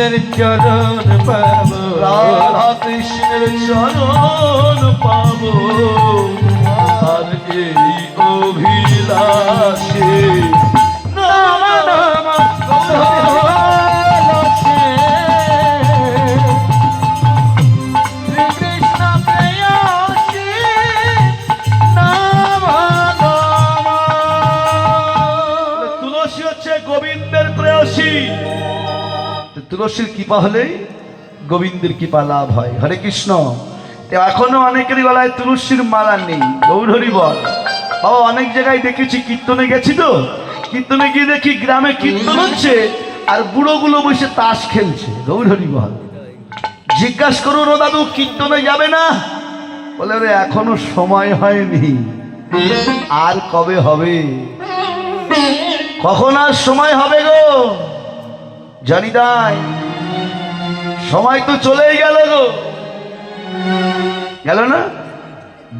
কৃষ্ণের চরণ পাব। রাধা কৃষ্ণের চরণ পাবো। আর এই অভিলাষে নম তুলসী তুলসীর কৃপা হলেই গোবিন্দের কৃপা লাভ হয়। হরে কৃষ্ণ। এখনও অনেকেরই গলায় তুলসীর মালা নেই। গৌরহরি বল। বাবা, অনেক জায়গায় দেখেছি কীর্তনে গেছি তো। কীর্তনে গিয়ে দেখি গ্রামে কীর্তন হচ্ছে আর বুড়োগুলো বসে তাস খেলছে। গৌরহরি বল। জিজ্ঞাসা করুন ও দাদু, কীর্তনে যাবে না? বলে রে এখনও সময় হয়নি। আর কবে হবে? কখন আর সময় হবে গো? জানি তাই। সময় তো চলেই গেল গো। গেল না?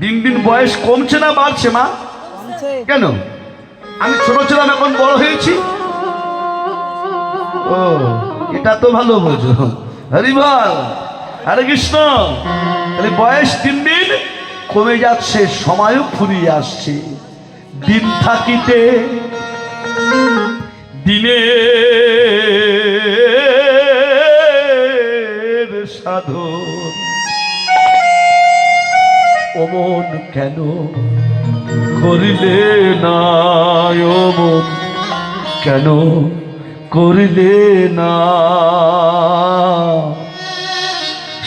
দিন দিন বয়স কমছে না বাড়ছে মা? কেন? আমি ছোট ছিলাম এখন বড় হয়েছি। ও এটা তো ভালো বোঝো। হরি বল হরে কৃষ্ণ। তাহলে বয়স দিন দিন কমে যাচ্ছে সময়ও ফুরিয়ে আসছে। দিন থাকিতে দিনের অমন কেন করিলে না অমন? কেন করিলে না?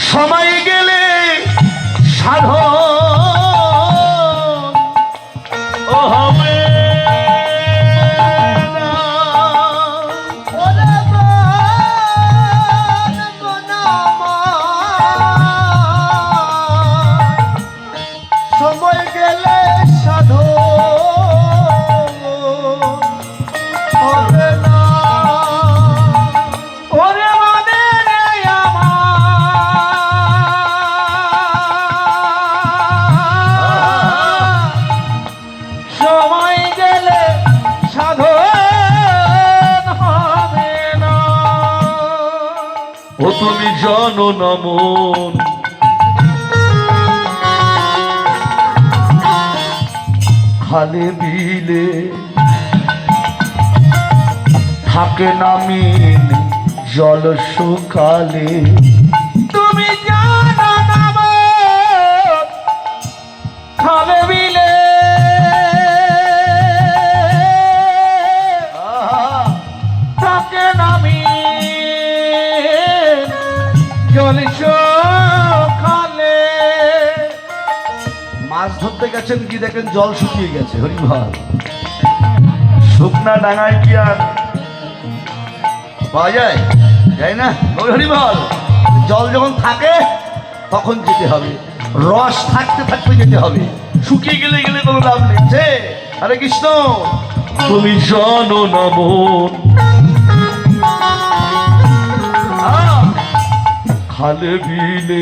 সময় গেলে সাধন সময় গেলে সাধু। ও তুমি জানো না খালে বিলে থাকে নামিন জল শুকালে তুমি জানো খালে গেছেন কি দেখেন, জল শুকিয়ে গেছে হরিভাল শুকনা ডাঙায় কি আর পাওয়া যায়? যায় না? হরিভাল জল যখন থাকে, তখন যেতে হবে। রস থাকতে থাকতে যেতে হবে। শুকিয়ে গেলে গেলে কোনো লাভ নেই। আরে কৃষ্ণ। তুমি জানো না মন। খালে বিলে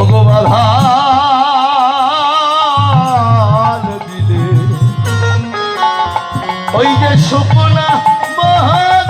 ওগো বাধা দিলে। ওই যে শুকনা মহদায়মন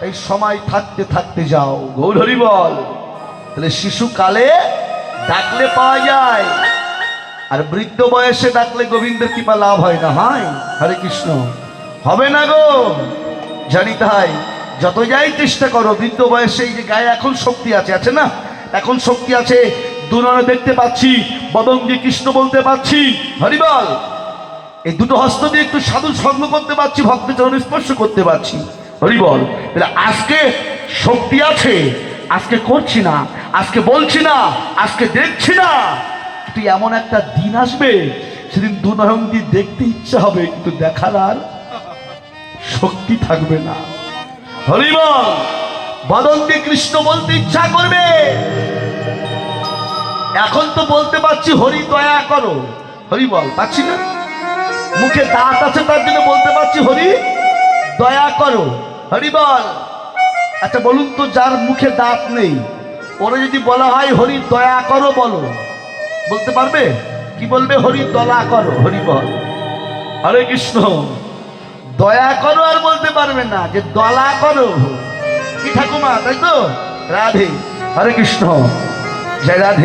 এই সময় থাকতে থাকতে যাও। গৌর হরি বল। তাহলে শিশুকালে ডাকলে পাওয়া যায়। আর বৃদ্ধ বয়সে ডাকলে গোবিন্দের কৃপা লাভ হয় না হয়? হরে কৃষ্ণ। হবে না গো। জানি তাই। যত যাই চেষ্টা করো বৃদ্ধ বয়সে এই যে গায়ে এখন শক্তি আছে আছে না? এখন শক্তি আছে দুনয়নে দেখতে পাচ্ছি বদঙ্গে কৃষ্ণ বলতে পাচ্ছি। হরিবল এই দুটো হস্ত দিয়ে একটু সাধু সঙ্গ করতে পারছি ভক্তের চরণ স্পর্শ করতে পারছি। হরিবল তাহলে আজকে শক্তি আছে, আজকে করছি না, আজকে বলছি না, আজকে দেখছি না। তুই এমন একটা দিন আসবে, সেদিন দু নয়ন দেখতে ইচ্ছা হবে, কিন্তু দেখার আর শক্তি থাকবে না। হরিবল, বদন্তি কৃষ্ণ বলতে ইচ্ছা করবে। এখন তো বলতে পারছি, হরি, দয়া করো। হরি বল পাচ্ছি না। মুখে দাঁত আছে, তার জন্য বলতে পারছি, হরি, দয়া করো। হরি বল আচ্ছা বলুন তো যার মুখে দাঁত নেই, ওরা যদি বলা হয় হরি দয়া করো বলো। বলতে পারবে? কি বলবে? হরি দয়া করো হরি বল হরে কৃষ্ণ, দয়া করো আর বলতে পারবে না যে দলা করো। কি ঠাকুমা, তাই তো? রাধে, হরে কৃষ্ণ, জয় রাধে।